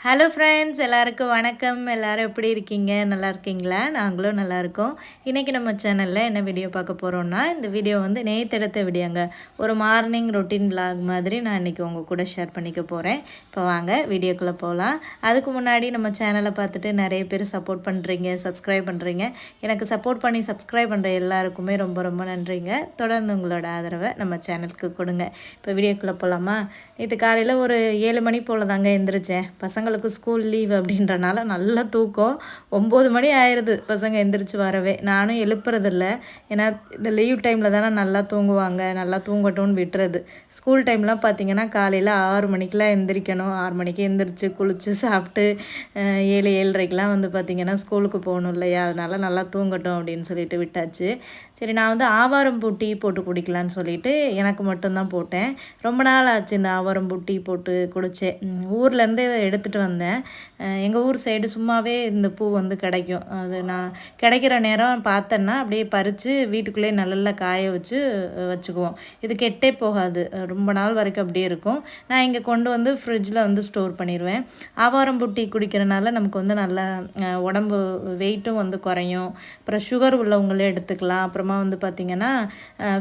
Hello friends எல்லாருக்கும் வணக்கம். எல்லோரும் எப்படி இருக்கீங்க? நல்லா இருக்கீங்களா? நாங்களும் நல்லாயிருக்கோம் இன்றைக்கி நம்ம சேனலில் என்ன வீடியோ பார்க்க போகிறோன்னா இந்த வீடியோ வந்து நேற்று எடுத்த வீடியோங்க ஒரு மார்னிங் ரொட்டீன் vlog மாதிரி நான் இன்றைக்கி உங்கள் கூட ஷேர் பண்ணிக்க போகிறேன் இப்போ வாங்க வீடியோக்குள்ளே போகலாம் அதுக்கு முன்னாடி நம்ம சேனலை பார்த்துட்டு நிறைய பேர் சப்போர்ட் பண்ணுறீங்க சப்ஸ்கிரைப் பண்ணுறீங்க எனக்கு சப்போர்ட் பண்ணி சப்ஸ்கிரைப் பண்ணுற எல்லாருக்குமே ரொம்ப ரொம்ப நன்றிங்க. தொடர்ந்து உங்களோட ஆதரவை நம்ம சேனலுக்கு கொடுங்க. இப்போ வீடியோக்குள்ளே போகலாமா இது காலையில் ஒரு ஏழு மணி போல் தாங்க எந்திரிச்சேன் பசங்களுக்கு ஸ்கூல் லீவ் அப்படின்றனால நல்ல தூக்கம். ஒம்பது மணி ஆயிடுது பசங்க எந்திரிச்சு வரவே. நானும் எழுப்புறதில்ல. ஏன்னா இந்த லீவ் டைமில் தானே நல்லா தூங்குவாங்க. நல்லா தூங்கட்டும்னு விட்டுறது. ஸ்கூல் டைம்லாம் பார்த்தீங்கன்னா காலையில் ஆறு மணிக்கெலாம் எந்திரிக்கணும். ஆறு மணிக்கு எந்திரிச்சு குளித்து சாப்பிட்டு ஏழு ஏழரைக்கெலாம் வந்து பார்த்திங்கன்னா ஸ்கூலுக்கு போகணும் இல்லையா? அதனால் நல்லா தூங்கட்டும் அப்படின்னு சொல்லிட்டு விட்டாச்சு. சரி நான் வந்து ஆவாரம் பூ டீ போட்டு குடிக்கலான்னு சொல்லிட்டு எனக்கு மட்டும்தான் போட்டேன். ரொம்ப நாள் ஆச்சு இந்த ஆவாரம் பூ டீ போட்டு குடித்தேன் ஊர்லேருந்தே எடுத்துகிட்டு வந்தேன். எங்கள் ஊர் சைடு சும்மாவே இந்த பூ வந்து கிடைக்கும். அது நான் கிடைக்கிற நேரம் பார்த்தேன்னா அப்படியே பறித்து வீட்டுக்குள்ளேயே நல்லா காய வச்சு வச்சுக்குவோம். இது கெட்டே போகாது. ரொம்ப நாள் வரைக்கும் அப்படியே இருக்கும். நான் இங்கே கொண்டு வந்து ஃப்ரிட்ஜில் வந்து ஸ்டோர் பண்ணிடுவேன் ஆவாரம் புட்டி குடிக்கிறனால நமக்கு வந்து நல்லா உடம்பு வெயிட்டும் வந்து குறையும். அப்புறம் சுகர் உள்ளவங்களே எடுத்துக்கலாம். அப்புறமா வந்து பார்த்திங்கன்னா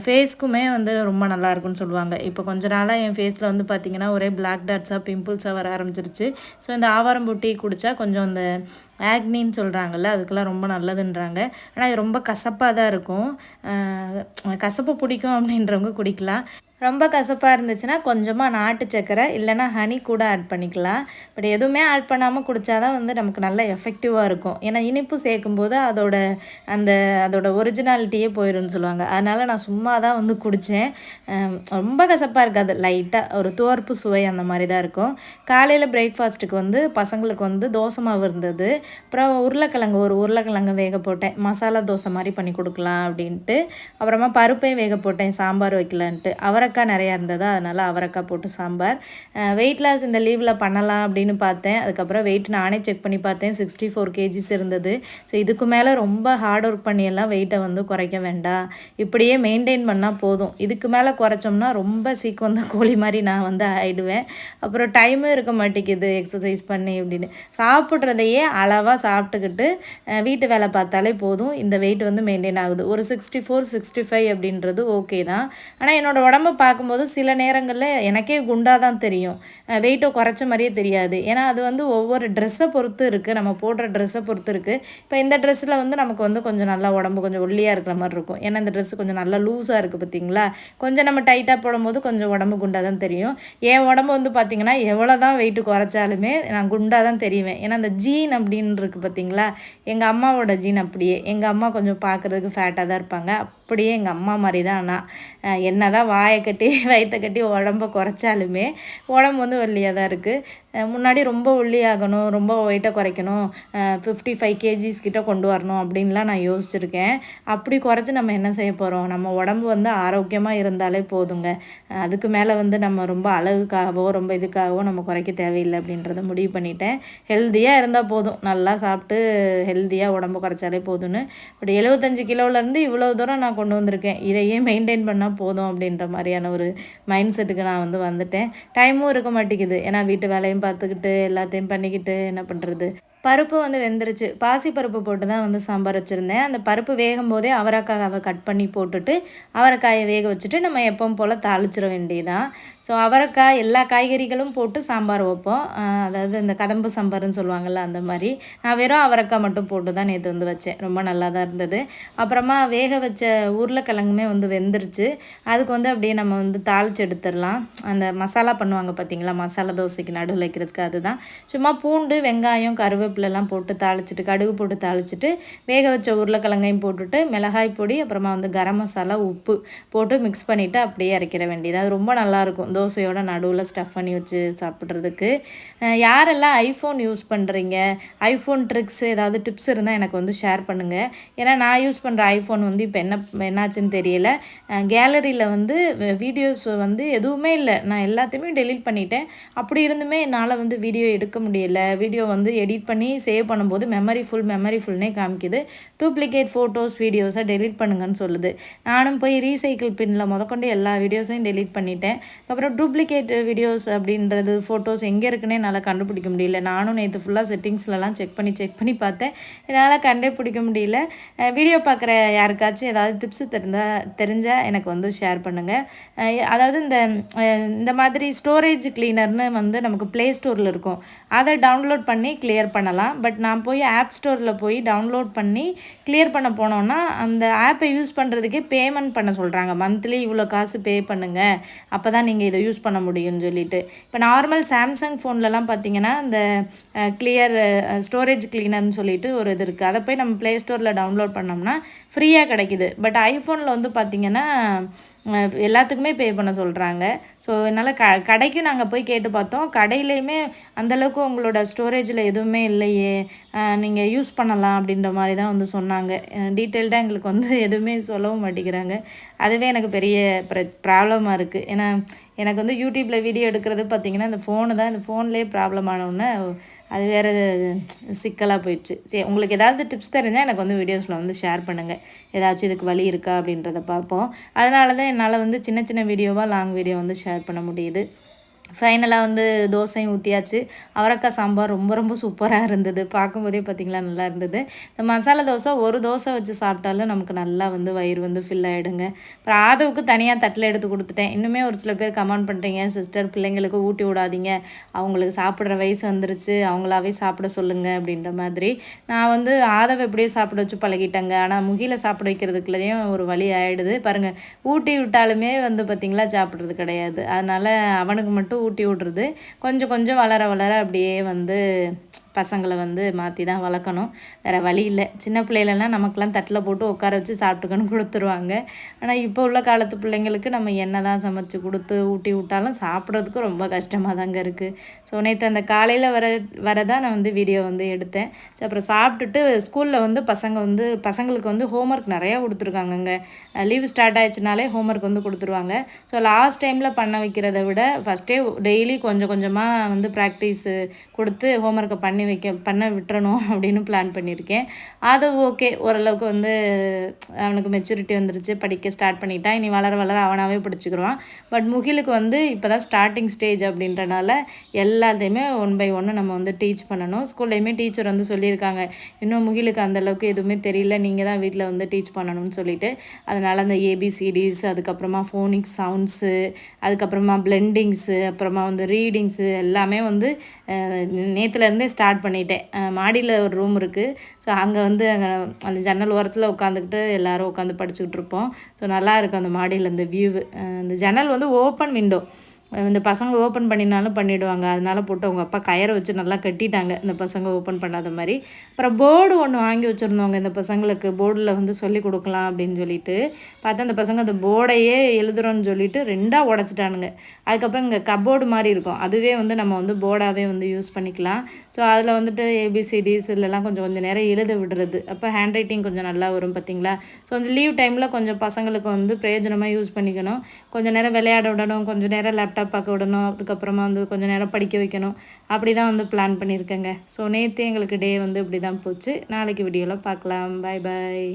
ஃபேஸ்க்குமே வந்து ரொம்ப நல்லா இருக்கும்னு சொல்லுவாங்க. இப்போ கொஞ்ச நாளாக என் ஃபேஸில் வந்து பார்த்திங்கன்னா ஒரே பிளாக் டாட்ஸாக பிம்பிள்ஸாக வர ஆரம்பிச்சிருச்சு. ஸோ ஸோ இந்த ஆவாரம் டீ குடித்தா கொஞ்சம் அந்த ஆக்னின்னு சொல்கிறாங்கல்ல அதுக்கெல்லாம் ரொம்ப நல்லதுன்றாங்க. ஆனால் இது ரொம்ப கசப்பாக தான் இருக்கும். கசப்பு பிடிக்கும் அப்படின்றவங்க குடிக்கலாம். ரொம்ப கசப்பாக இருந்துச்சுன்னா கொஞ்சமாக நாட்டு சக்கரை இல்லைன்னா ஹனி கூட ஆட் பண்ணிக்கலாம். பட் எதுவுமே ஆட் பண்ணாமல் குடித்தா தான் வந்து நமக்கு நல்ல எஃபெக்டிவாக இருக்கும். ஏன்னா இனிப்பு சேர்க்கும்போது அதோட அந்த அதோட ஒரிஜினாலிட்டியே போயிடும்னு சொல்லுவாங்க. அதனால் நான் சும்மா தான் வந்து குடித்தேன் ரொம்ப கசப்பாக இருக்காது. லைட்டாக ஒரு துவர்ப்பு சுவை அந்த மாதிரி தான் இருக்கும். காலையில் பிரேக்ஃபாஸ்ட்டுக்கு வந்து பசங்களுக்கு வந்து தோசை மாவு இருந்தது. அப்புறம் உருளைக்கிழங்கு ஒரு உருளைக்கிழங்கு வேக போட்டேன். மசாலா தோசை மாதிரி பண்ணி கொடுக்கலாம் அப்படின்ட்டு. அப்புறமா பருப்பையும் வேக போட்டேன். சாம்பார் வைக்கலான்ட்டு. அவரை அவரைக்காய் நிறையா இருந்ததா அதனால் அவரைக்காய் போட்டு சாம்பார். வெயிட் லாஸ் இந்த லீவில் பண்ணலாம் அப்படின்னு பார்த்தேன். அதுக்கப்புறம் வெயிட் நானே செக் பண்ணி பார்த்தேன் சிக்ஸ்டி ஃபோர் கேஜிஸ் இருந்தது. ஸோ இதுக்கு மேலே ரொம்ப ஹார்ட் ஒர்க் பண்ணியெல்லாம் வெயிட்டை வந்து குறைக்க வேண்டாம். இப்படியே மெயின்டைன் பண்ணால் போதும். இதுக்கு மேலே குறைச்சோம்னா ரொம்ப சீக்கிரம் தான் கோழி மாதிரி நான் வந்து ஆகிடுவேன் அப்புறம் டைமும் இருக்க மாட்டேங்குது எக்ஸசைஸ் பண்ணி அப்படின்னு. சாப்பிட்றதையே அளவாக சாப்பிட்டுக்கிட்டு வீட்டு வேலை பார்த்தாலே போதும். இந்த வெயிட் வந்து மெயின்டைன் ஆகுது. ஒரு சிக்ஸ்டி ஃபோர் சிக்ஸ்டி ஃபைவ் அப்படின்றது ஓகே தான். ஆனால் என்னோடய உடம்ப பார்க்கும்போது சில நேரங்களில் எனக்கே குண்டாக தான் தெரியும் வெயிட்டை குறைச்ச மாதிரியே தெரியாது. ஏன்னா அது வந்து ஒவ்வொரு ட்ரெஸ்ஸை பொறுத்து இருக்குது நம்ம போடுற ட்ரெஸ்ஸை பொறுத்து இருக்குது இப்போ இந்த ட்ரெஸ்ஸில் வந்து நமக்கு வந்து கொஞ்சம் நல்லா உடம்பு கொஞ்சம் ஒல்லியாக இருக்கிற மாதிரி இருக்கும். ஏன்னா இந்த ட்ரெஸ்ஸு கொஞ்சம் நல்லா லூஸாக இருக்குது பார்த்தீங்களா? கொஞ்சம் நம்ம டைட்டாக போடும்போது கொஞ்சம் உடம்பு குண்டாக தான் தெரியும். என் உடம்பு வந்து பார்த்திங்கன்னா எவ்வளோ தான் வெயிட்டு குறைச்சாலுமே நான் குண்டாக தான் தெரிவேன். ஏன்னா அந்த ஜீன் அப்படின்னு இருக்குது பார்த்தீங்களா? எங்கள் அம்மாவோட ஜீன் அப்படியே. எங்கள் அம்மா கொஞ்சம் பார்க்குறதுக்கு ஃபேட்டாக தான் இருப்பாங்க. அப்படியே எங்கள் அம்மா மாதிரி தான் ஆனால் என்ன தான் வாயை கட்டி வயிற்ற கட்டி உடம்ப குறைச்சாலுமே உடம்பு வந்து ஒல்லியாக தான் இருக்குது முன்னாடி ரொம்ப ஒல்லியாகணும் ரொம்ப வெயிட்டை குறைக்கணும் ஃபிஃப்டி ஃபைவ் கேஜிஸ் கிட்ட கொண்டு வரணும் அப்படின்லாம் நான் யோசிச்சிருக்கேன். அப்படி குறைச்சி நம்ம என்ன செய்ய போகிறோம் நம்ம உடம்பு வந்து ஆரோக்கியமாக இருந்தாலே போதுங்க. அதுக்கு மேலே வந்து நம்ம ரொம்ப அழகுக்காகவோ ரொம்ப இதுக்காகவோ நம்ம குறைக்க தேவையில்லை அப்படின்றத முடிவு பண்ணிட்டேன். ஹெல்த்தியாக இருந்தால் போதும். நல்லா சாப்பிட்டு ஹெல்த்தியாக உடம்பு குறைச்சாலே போதும்னு. பட் எழுபத்தஞ்சு கிலோவிலேருந்து இவ்வளோ தூரம் நான் கொண்டு வந்திருக்கேன். இதையே மெயின்டைன் பண்ணால் போதும் அப்படின்ற மாதிரியான ஒரு மைண்ட் செட்டுக்கு நான் வந்து வந்துட்டேன். டைமும் இருக்க மாட்டேங்குது. ஏன்னா வீட்டு வேலையும் பார்த்துக்கிட்டு எல்லாத்தையும் பண்ணிக்கிட்டு என்ன பண்ணுறது பருப்பு வந்து வெந்துருச்சு. பாசி பருப்பு போட்டு தான் வந்து சாம்பார் வச்சுருந்தேன். அந்த பருப்பு வேகும் போதே அவரைக்காவை கட் பண்ணி போட்டுட்டு அவரைக்காயை வேக வச்சுட்டு நம்ம எப்பவும் போல் தாளிச்சிட வேண்டியதான் ஸோ அவரைக்காய் எல்லா காய்கறிகளும் போட்டு சாம்பார் வைப்போம். அதாவது இந்த கதம்பு சாம்பார்னு சொல்லுவாங்கள்ல அந்த மாதிரி. நான் வெறும் அவரைக்காய் மட்டும் போட்டு தான் நேற்று வந்து வச்சேன். ரொம்ப நல்லா தான் இருந்தது. அப்புறமா வேக வச்ச உருளைக்கிழங்குமே வந்து வெந்துருச்சு. அதுக்கு வந்து அப்படியே நம்ம வந்து தாளிச்சு எடுத்துடலாம். அந்த மசாலா பண்ணுவாங்க பார்த்தீங்களா மசாலா தோசைக்கு நடுவில் வைக்கிறதுக்கு அதுதான். சும்மா பூண்டு வெங்காயம் கருவேப்பிலெல்லாம் போட்டு தாளிச்சிட்டு கடுகு போட்டு தாளிச்சிட்டு வேக வச்ச உருளைக்கிழங்கையும் போட்டுட்டு மிளகாய் பொடி அப்புறமா வந்து கரம் மசாலா உப்பு போட்டு மிக்ஸ் பண்ணிவிட்டு அப்படியே இறக்கிற வேண்டியது. அது ரொம்ப நல்லாயிருக்கும். தோசையோட நடுவில் ஸ்டஃப் பண்ணி வச்சு சாப்பிட்றதுக்கு. யாரெல்லாம் ஐஃபோன் யூஸ் பண்ணுறீங்க ஐஃபோன் ட்ரிக்ஸ் ஏதாவது டிப்ஸ் இருந்தால் எனக்கு வந்து ஷேர் பண்ணுங்கள் ஏன்னா நான் யூஸ் பண்ணுற ஐஃபோன் வந்து இப்போ என்ன என்னாச்சுன்னு தெரியல. கேலரியில் வந்து வீடியோஸ் வந்து எதுவுமே இல்லை. நான் எல்லாத்தையுமே டெலீட் பண்ணிட்டேன். அப்படி இருந்துமே என்னால் வந்து வீடியோ எடுக்க முடியல. வீடியோ வந்து எடிட் பண்ணி பண்ணி சேவ் பண்ணும்போது மெமரி ஃபுல் மெமரி ஃபுல்னே காமிக்குது. டூப்ளிகேட் ஃபோட்டோஸ் வீடியோஸை டெலிட் பண்ணுங்கன்னு சொல்லுது. நானும் போய் ரீசைக்கிள் பின்னில் முதற்கொண்டு எல்லா வீடியோஸையும் டெலிட் பண்ணிட்டேன். அப்புறம் டூப்ளிகேட் வீடியோஸ் அப்படின்றது ஃபோட்டோஸ் எங்கே இருக்குன்னே என்னால் கண்டுபிடிக்க முடியல. நானும் நேற்று ஃபுல்லாக செட்டிங்ஸ்லலாம் செக் பண்ணி செக் பண்ணி பார்த்தேன். என்னால் கண்டே பிடிக்க முடியல வீடியோ பார்க்குற யாருக்காச்சும் ஏதாவது டிப்ஸு தெரிந்தால் தெரிஞ்சால் எனக்கு வந்து ஷேர் பண்ணுங்கள் அதாவது இந்த இந்த மாதிரி ஸ்டோரேஜ் க்ளீனர்னு வந்து நமக்கு ப்ளே ஸ்டோரில் இருக்கும். அதை டவுன்லோட் பண்ணி கிளியர் பண்ணலாம். பட் நான் போய் ஆப் ஸ்டோரில் போய் டவுன்லோட் பண்ணி கிளியர் பண்ண போனோன்னா அந்த ஆப்பை யூஸ் பண்ணுறதுக்கே பேமெண்ட் பண்ண சொல்கிறாங்க மந்த்லி இவ்வளோ காசு பே பண்ணுங்கள் அப்போ தான் நீங்கள் இதை யூஸ் பண்ண முடியும்னு சொல்லிட்டு. இப்போ நார்மல் சாம்சங் ஃபோன்லலாம் பார்த்தீங்கன்னா அந்த கிளியர் ஸ்டோரேஜ் கிளீனர்னு சொல்லிட்டு ஒரு இது இருக்குது அதை போய் நம்ம ப்ளே ஸ்டோரில் டவுன்லோட் பண்ணோம்னா ஃப்ரீயாக கிடைக்கிது. பட் ஐஃபோனில் வந்து பார்த்திங்கன்னா எல்லாத்துக்குமே பே பண்ண சொல்கிறாங்க ஸோ என்னால் க கடைக்கும் நாங்கள் போய் கேட்டு பார்த்தோம். கடையிலையுமே அந்தளவுக்கு உங்களோட ஸ்டோரேஜில் எதுவுமே இல்லை. இல்லையே நீங்கள் யூஸ் பண்ணலாம் அப்படின்ற மாதிரி தான் வந்து சொன்னாங்க. டீட்டெயில்டாக எங்களுக்கு வந்து எதுவுமே சொல்லவும் மாட்டேங்கிறாங்க. அதுவே எனக்கு பெரிய ப்ர ப்ராப்ளமாக இருக்குது ஏன்னா எனக்கு வந்து யூடியூப்பில் வீடியோ எடுக்கிறது பார்த்திங்கன்னா இந்த ஃபோனு தான். இந்த ஃபோன்லேயே ப்ராப்ளம் ஆனவுடனே அது வேறு சிக்கலாக போயிடுச்சு. சரி உங்களுக்கு ஏதாவது டிப்ஸ் தெரிஞ்சால் எனக்கு வந்து வீடியோஸில் வந்து ஷேர் பண்ணுங்கள் ஏதாச்சும் இதுக்கு வழி இருக்கா அப்படின்றத பார்ப்போம் அதனால தான் என்னால் வந்து சின்ன சின்ன வீடியோவாக லாங் வீடியோ வந்து ஷேர் பண்ண முடியுது. ஃபைனலாக வந்து தோசையும் ஊற்றியாச்சு அவரக்காய் சாம்பார் ரொம்ப ரொம்ப சூப்பராக இருந்தது. பார்க்கும்போதே பார்த்திங்களா நல்லா இருந்தது. இந்த மசாலா தோசை ஒரு தோசை வச்சு சாப்பிட்டாலும் நமக்கு நல்லா வந்து வயிறு வந்து ஃபில் ஆகிடுங்க அப்புறம் ஆதவுக்கு தனியாக தட்டில் எடுத்து கொடுத்துட்டேன். இன்னுமே ஒரு சில பேர் கமெண்ட் பண்ணுறீங்க சிஸ்டர் பிள்ளைங்களுக்கு ஊட்டி விடாதீங்க. அவங்களுக்கு சாப்பிட்ற வயசு வந்துருச்சு. அவங்களாவே சாப்பிட சொல்லுங்கள் அப்படின்ற மாதிரி. நான் வந்து ஆதவை எப்படியோ சாப்பிட வச்சு பழகிட்டேங்க. ஆனால் முகில சாப்பிட வைக்கிறதுக்குள்ளேயும் ஒரு வழி ஆகிடுது பாருங்கள் ஊட்டி விட்டாலுமே வந்து பார்த்திங்களா சாப்பிட்றது கிடையாது. அதனால் அவனுக்கு மட்டும் ஊட்டி விட்றது. கொஞ்சம் கொஞ்சம் வளர வளர அப்படியே வந்து பசங்களை வந்து மாற்றி தான் வளர்க்கணும். வேறு வழி இல்லை. சின்ன பிள்ளைகளெல்லாம் நமக்கெல்லாம் தட்டில் போட்டு உட்கார வச்சு சாப்பிட்டுக்கன்னு கொடுத்துருவாங்க. ஆனால் இப்போ உள்ள காலத்து பிள்ளைங்களுக்கு நம்ம என்ன தான் சமைச்சு கொடுத்து ஊட்டி விட்டாலும் சாப்பிட்றதுக்கு ரொம்ப கஷ்டமாக தாங்க இருக்குது ஸோ நேற்று அந்த காலையில் வர வரதான் நான் வந்து வீடியோ வந்து எடுத்தேன். ஸோ அப்புறம் சாப்பிட்டுட்டு ஸ்கூலில் வந்து பசங்க வந்து பசங்களுக்கு வந்து ஹோம்ஒர்க் நிறையா கொடுத்துருக்காங்கங்க. லீவ் ஸ்டார்ட் ஆயிடுச்சுனாலே ஹோம்ஒர்க் வந்து கொடுத்துருவாங்க. ஸோ லாஸ்ட் டைமில் பண்ண வைக்கிறத விட ஃபஸ்ட்டே டெய்லி கொஞ்சம் கொஞ்சமாக வந்து ப்ராக்டிஸ் கொடுத்து ஹோம்ஒர்க்கை பண்ணி வைக்க பண்ண விட்டுறணும் அப்படின்னு பிளான் பண்ணியிருக்கேன். அது ஓகே ஓரளவுக்கு வந்து அவனுக்கு மெச்சூரிட்டி வந்துருச்சு. படிக்க ஸ்டார்ட் பண்ணிட்டான். இனி வளர வளர அவனாகவே பிடிச்சிக்கிடுவான் பட் முகிலுக்கு வந்து இப்போ தான் ஸ்டார்டிங் ஸ்டேஜ் அப்படின்றனால எல்லாத்தையுமே ஒன் பை ஒன்று நம்ம வந்து டீச் பண்ணணும். ஸ்கூல்லையுமே டீச்சர் வந்து சொல்லியிருக்காங்க. இன்னும் முகிலுக்கு அந்தளவுக்கு எதுவுமே தெரியல. நீங்கள் தான் வீட்டில் வந்து டீச் பண்ணணும்னு சொல்லிட்டு. அதனால் அந்த ஏபிசிடிஸ் அதுக்கப்புறமா ஃபோனிக் சவுண்ட்ஸு அதுக்கப்புறமா பிளெண்டிங்ஸு அப்புறமா வந்து ரீடிங்ஸு எல்லாமே வந்து நேற்றுலேருந்தே ஸ்டார்ட் பண்ணிட்டேன். மாடியில் ஒரு ரூம் இருக்குது ஸோ அங்கே வந்து அங்கே அந்த ஜன்னல் ஓரத்தில் உட்காந்துக்கிட்டு எல்லோரும் உட்காந்து படிச்சுக்கிட்டு இருப்போம். ஸோ நல்லா இருக்கும் அந்த மாடியில் அந்த வியூவு அந்த ஜன்னல் வந்து ஓப்பன் விண்டோ இந்த பசங்க ஓப்பன் பண்ணினாலும் பண்ணிவிடுவாங்க அதனால் போட்டு அவங்க அப்பா கயரை வச்சு நல்லா கட்டிட்டாங்க. இந்த பசங்க ஓப்பன் பண்ணாத மாதிரி. அப்புறம் போர்டு ஒன்று வாங்கி வச்சுருந்தவங்க இந்த பசங்களுக்கு. போர்டில் வந்து சொல்லி கொடுக்கலாம் அப்படின்னு சொல்லிட்டு பார்த்தா அந்த பசங்க அந்த போர்டையே எழுதுறோன்னு சொல்லிட்டு ரெண்டாக உடச்சிட்டானுங்க. அதுக்கப்புறம் இங்கே கப்போர்டு மாதிரி இருக்கும். அதுவே வந்து நம்ம வந்து போர்டாகவே வந்து யூஸ் பண்ணிக்கலாம். ஸோ அதில் வந்துட்டு ஏபிசிடிஸ் இல்லைலாம் கொஞ்சம் கொஞ்சம் நேரம் எழுத விடுறது. அப்போ ஹேண்ட் ரைட்டிங் கொஞ்சம் நல்லா வரும் பார்த்தீங்களா? ஸோ அந்த லீவ் டைமில் கொஞ்சம் பசங்களுக்கு வந்து பிரயோஜனமாக யூஸ் பண்ணிக்கணும். கொஞ்சம் நேரம் விளையாட விடணும். கொஞ்சம் நேரம் லேப்டாப் லேப்டாப் பார்க்க விடணும் அதுக்கப்புறமா வந்து கொஞ்சம் நேரம் படிக்க வைக்கணும். அப்படி தான் வந்து பிளான் பண்ணியிருக்கேங்க. ஸோ நேற்று எங்களுக்கு டே வந்து இப்படி தான் போச்சு. நாளைக்கு வீடியோவில் பார்க்கலாம். பாய் பாய்